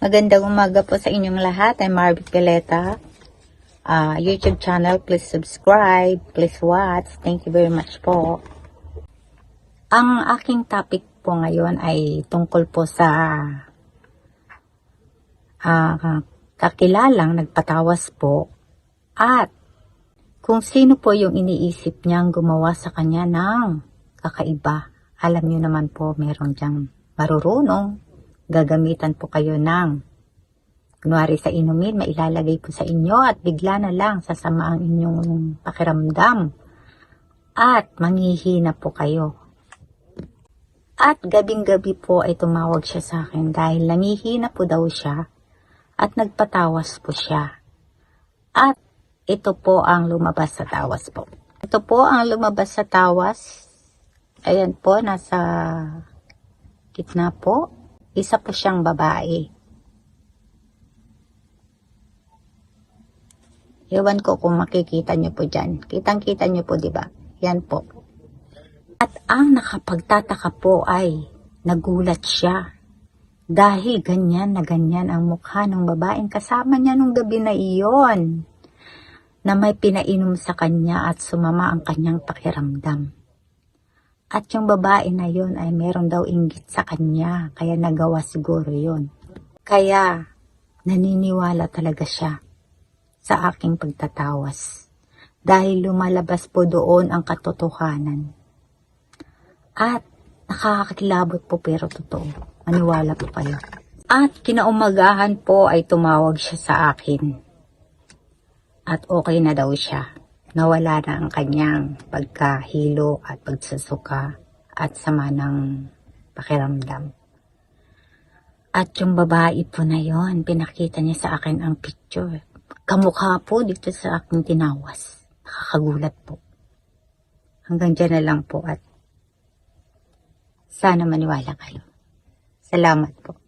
Magandang umaga po sa inyong lahat. I'm Marvic Pileta. Ah, YouTube channel, please subscribe, please watch. Thank you very much po. Ang aking topic po ngayon ay tungkol po sa ah, kakilalang nagpatawas po at kung sino po yung iniisip niyang gumawa sa kanya ng kakaiba. Alam niyo naman po, meron diyang marurunong. Gagamitan po kayo ng kunwari sa inumin, mailalagay po sa inyo at bigla na lang sasama ang inyong pakiramdam. At manghihina po kayo. At gabing-gabi po ay tumawag siya sa akin dahil nangihina po daw siya at nagpatawas po siya. At ito po ang lumabas sa tawas po. Ito po ang lumabas sa tawas. Ayan po, nasa gitna po. Isa po siyang babae. Ewan ko kung makikita niyo po dyan. Kitang-kita niyo po, di ba? Yan po. At ang nakapagtataka po ay nagulat siya. Dahil ganyan na ganyan ang mukha ng babaeng kasama niya nung gabi na iyon na may pinainom sa kanya at sumama ang kanyang pakiramdam. At yung babae na yon ay meron daw inggit sa kanya, kaya nagawa siguro yon. Kaya naniniwala talaga siya sa aking pagtatawas dahil lumalabas po doon ang katotohanan. At nakakakilabot po pero totoo. Maniwala po kayo. At kinaumagahan po ay tumawag siya sa akin at okay na daw siya. Nawala na ang kanyang pagkahilo at pagsusuka at sama ng pakiramdam. At yung babae po na yon, pinakita niya sa akin ang picture. Kamukha po dito sa aking tinawas. Nakakagulat po. Hanggang dyan na lang po at sana maniwala kayo. Salamat po.